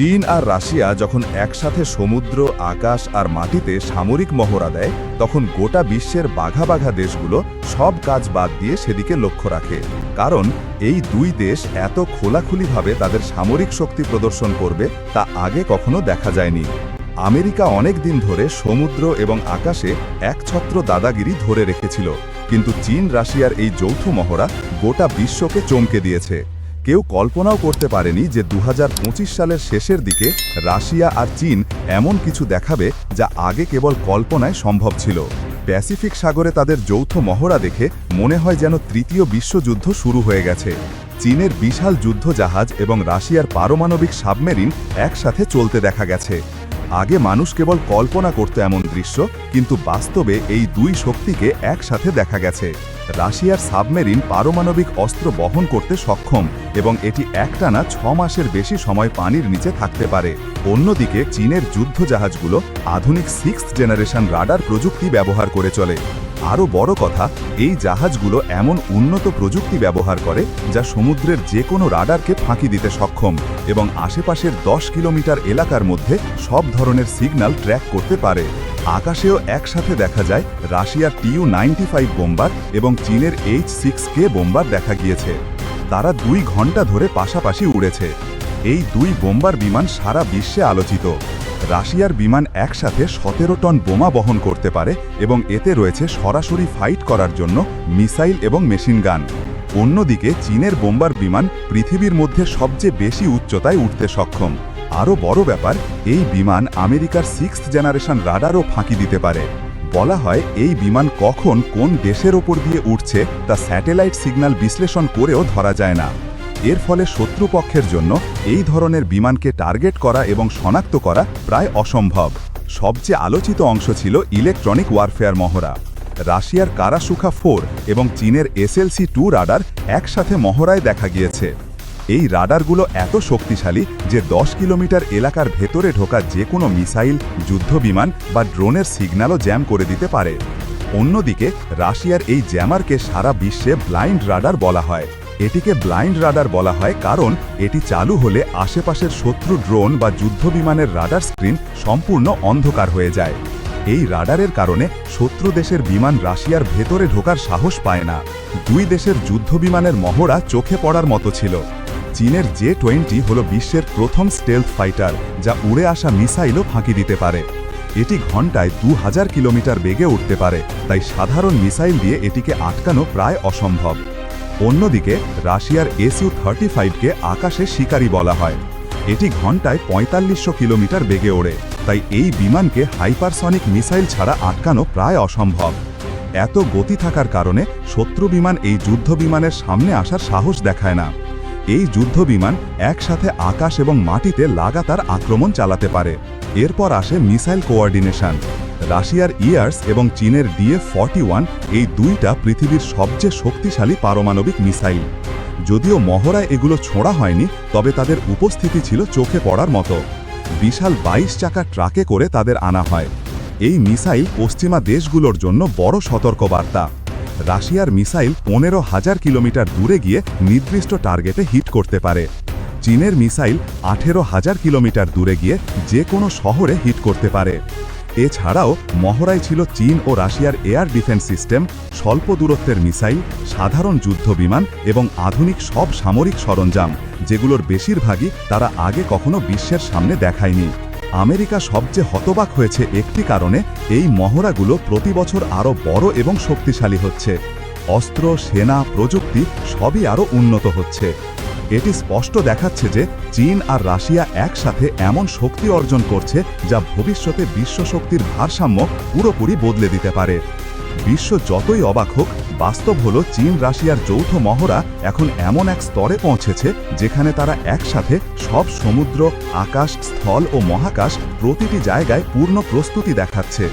চীন আর রাশিয়া যখন একসাথে সমুদ্র, আকাশ আর মাটিতে সামরিক মহড়া দেয়, তখন গোটা বিশ্বের বাঘা বাঘা দেশগুলো সব কাজ বাদ দিয়ে সেদিকে লক্ষ্য রাখে। কারণ এই দুই দেশ এত খোলাখুলিভাবে তাদের সামরিক শক্তি প্রদর্শন করবে তা আগে কখনো দেখা যায়নি। আমেরিকা অনেক দিন ধরে সমুদ্র এবং আকাশে একছত্র দাদাগিরি ধরে রেখেছিল, কিন্তু চীন রাশিয়ার এই যৌথ মহড়া গোটা বিশ্বকে চমকে দিয়েছে। কেউ কল্পনাও করতে পারেনি যে দু হাজার পঁচিশ সালের শেষের দিকে রাশিয়া আর চীন এমন কিছু দেখাবে যা আগে কেবল কল্পনায় সম্ভব ছিল। প্যাসিফিক সাগরে তাদের যৌথ মহড়া দেখে মনে হয় যেন তৃতীয় বিশ্বযুদ্ধ শুরু হয়ে গেছে। চীনের বিশাল যুদ্ধ জাহাজ এবং রাশিয়ার পারমাণবিক সাবমেরিন একসাথে চলতে দেখা গেছে। আগে মানুষ কেবল কল্পনা করত এমন দৃশ্য, কিন্তু বাস্তবে এই দুই শক্তিকে একসাথে দেখা গেছে। রাশিয়ার সাবমেরিন পারমাণবিক অস্ত্র বহন করতে সক্ষম এবং এটি একটানা ছ মাসের বেশি সময় পানির নিচে থাকতে পারে। অন্যদিকে চীনের যুদ্ধ জাহাজগুলো আধুনিক সিক্স জেনারেশন রাডার প্রযুক্তি ব্যবহার করে চলে। আরও বড় কথা, এই জাহাজগুলো এমন উন্নত প্রযুক্তি ব্যবহার করে যা সমুদ্রের যে কোনো রাডারকে ফাঁকি দিতে সক্ষম এবং আশেপাশের দশ কিলোমিটার এলাকার মধ্যে সব ধরনের সিগন্যাল ট্র্যাক করতে পারে। আকাশেও একসাথে দেখা যায় রাশিয়ার টিউ নাইনটি ফাইভ বোম্বার এবং চীনের এইচ সিক্স কে বোম্বার দেখা গিয়েছে। তারা দুই ঘণ্টা ধরে পাশাপাশি উড়েছে। এই দুই বোম্বার বিমান সারা বিশ্বে আলোচিত। রাশিয়ার বিমান একসাথে সতেরো টন বোমা বহন করতে পারে এবং এতে রয়েছে সরাসরি ফাইট করার জন্য মিসাইল এবং মেশিন গান। অন্যদিকে চীনের বোম্বার বিমান পৃথিবীর মধ্যে সবচেয়ে বেশি উচ্চতায় উঠতে সক্ষম। আরও বড় ব্যাপার, এই বিমান আমেরিকার সিক্স জেনারেশন রাডারও ফাঁকি দিতে পারে। বলা হয়, এই বিমান কখন কোন দেশের ওপর দিয়ে উঠছে তা স্যাটেলাইট সিগন্যাল বিশ্লেষণ করেও ধরা যায় না। এর ফলে শত্রুপক্ষের জন্য এই ধরনের বিমানকে টার্গেট করা এবং শনাক্ত করা প্রায় অসম্ভব। সবচেয়ে আলোচিত অংশ ছিল ইলেকট্রনিক ওয়ারফেয়ার মহড়া। রাশিয়ার কারাসুখা ফোর এবং চীনের এসএলসি টু রাডার একসাথে মহড়ায় দেখা গিয়েছে। এই রাডারগুলো এত শক্তিশালী যে দশ কিলোমিটার এলাকার ভেতরে ঢোকা যে কোনো মিসাইল, যুদ্ধবিমান বা ড্রোনের সিগন্যালও জ্যাম করে দিতে পারে। অন্যদিকে, রাশিয়ার এই জ্যামারকে সারা বিশ্বে ব্লাইন্ড রাডার বলা হয়। এটিকে ব্লাইন্ড রাডার বলা হয় কারণ এটি চালু হলে আশেপাশের শত্রু ড্রোন বা যুদ্ধবিমানের রাডার স্ক্রিন সম্পূর্ণ অন্ধকার হয়ে যায়। এই রাডারের কারণে শত্রু দেশের বিমান রাশিয়ার ভেতরে ঢোকার সাহস পায় না। দুই দেশের যুদ্ধবিমানের মহড়া চোখে পড়ার মতো ছিল। চীনের জে টোয়েন্টি হল বিশ্বের প্রথম স্টেলথ ফাইটার, যা উড়ে আসা মিসাইলও ফাঁকি দিতে পারে। এটি ঘন্টায় দু হাজার কিলোমিটার বেগে উঠতে পারে, তাই সাধারণ মিসাইল দিয়ে এটিকে আটকানো প্রায় অসম্ভব। অন্যদিকে, রাশিয়ার এসইউ থার্টি ফাইভকে আকাশে শিকারী বলা হয়। এটি ঘন্টায় পঁয়তাল্লিশশো কিলোমিটার বেগে ওড়ে, তাই এই বিমানকে হাইপারসনিক মিসাইল ছাড়া আটকানো প্রায় অসম্ভব। এত গতি থাকার কারণে শত্রু বিমান এই যুদ্ধ বিমানের সামনে আসার সাহস দেখায় না। এই যুদ্ধ বিমান একসাথে আকাশ এবং মাটিতে লাগাতার আক্রমণ চালাতে পারে। এরপর আসে মিসাইল কোঅর্ডিনেশন। রাশিয়ার ইয়ার্স এবং চীনের ডিএফ ফর্টি এই দুইটা পৃথিবীর সবচেয়ে শক্তিশালী পারমাণবিক মিসাইল। যদিও মহড়ায় এগুলো ছোঁড়া হয়নি, তবে তাদের উপস্থিতি ছিল চোখে পড়ার মতো। বিশাল বাইশ চাকা ট্রাকে করে তাদের আনা হয়। এই মিসাইল পশ্চিমা দেশগুলোর জন্য বড় সতর্কবার্তা। রাশিয়ার মিসাইল পনেরো হাজার কিলোমিটার দূরে গিয়ে নির্দিষ্ট টার্গেটে হিট করতে পারে। চীনের মিসাইল আঠেরো হাজার কিলোমিটার দূরে গিয়ে যে কোনো শহরে হিট করতে পারে। এছাড়াও, মহড়ায় ছিল চীন ও রাশিয়ার এয়ার ডিফেন্স সিস্টেম, স্বল্প দূরত্বের মিসাইল, সাধারণ যুদ্ধ বিমান এবং আধুনিক সব সামরিক সরঞ্জাম, যেগুলোর বেশিরভাগই তারা আগে কখনো বিশ্বের সামনে দেখায়নি। আমেরিকা সবচেয়ে হতবাক হয়েছে একটি কারণে এই মহড়াগুলো প্রতি বছর আরও বড় এবং শক্তিশালী হচ্ছে। অস্ত্র, সেনা, প্রযুক্তি সবই আরও উন্নত হচ্ছে। এটি স্পষ্ট দেখাচ্ছে যে চীন আর রাশিয়া একসাথে এমন শক্তি অর্জন করছে যা ভবিষ্যতে বিশ্ব শক্তির ভারসাম্য পুরোপুরি বদলে দিতে পারে। বিশ্ব যতই অবাক হোক, বাস্তব হল চীন রাশিয়ার যৌথ মহড়া এখন এমন এক স্তরে পৌঁছেছে যেখানে তারা একসাথে সব সমুদ্র, আকাশ, স্থল ও মহাকাশ প্রতিটি জায়গায় পূর্ণ প্রস্তুতি দেখাচ্ছে।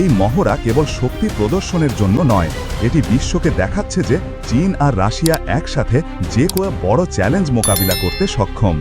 এই মহড়া কেবল শক্তি প্রদর্শনের জন্য নয়, এটি বিশ্বকে দেখাচ্ছে যে চীন আর রাশিয়া একসাথে যে কোনো বড় চ্যালেঞ্জ মোকাবিলা করতে সক্ষম।